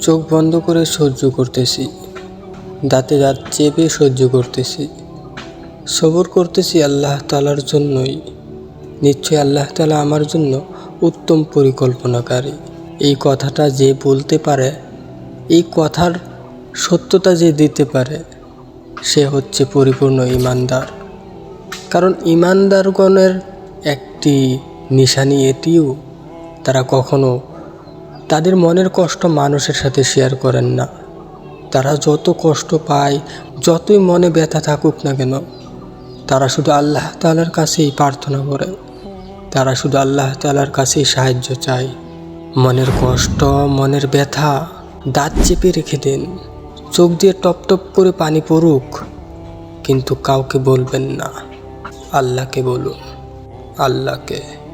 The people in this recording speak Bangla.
চোখ বন্ধ করে সহ্য করতেছি। দাঁতে দাঁত চেপে সহ্য করতেছি। সবর করতেছি আল্লাহ তালার জন্যই। নিশ্চয় আল্লাহ তালা আমার জন্য উত্তম পরিকল্পনাকারী। এই কথাটা যে বলতে পারে, এই কথার সত্যতা যে দিতে পারে, সে হচ্ছে পরিপূর্ণ ইমানদার। কারণ ইমানদারগণের একটি নিশানি এটিও তারা কখনো তাদের মনের কষ্ট মানুষের সাথে শেয়ার করেন না। তারা যত কষ্ট পায়, যতই মনে ব্যথা থাকুক না কেন, তারা শুধু আল্লাহ তালার কাছেই প্রার্থনা করে। তারা শুধু আল্লাহ তালার কাছেই সাহায্য চায়। মনের কষ্ট, মনের ব্যথা দাঁত চেপে রেখে দিন। চোখ দিয়ে টপ টপ করে পানি পড়ুক, কিন্তু কাউকে বলবেন না। আল্লাহকে বলুন, আল্লাহকে।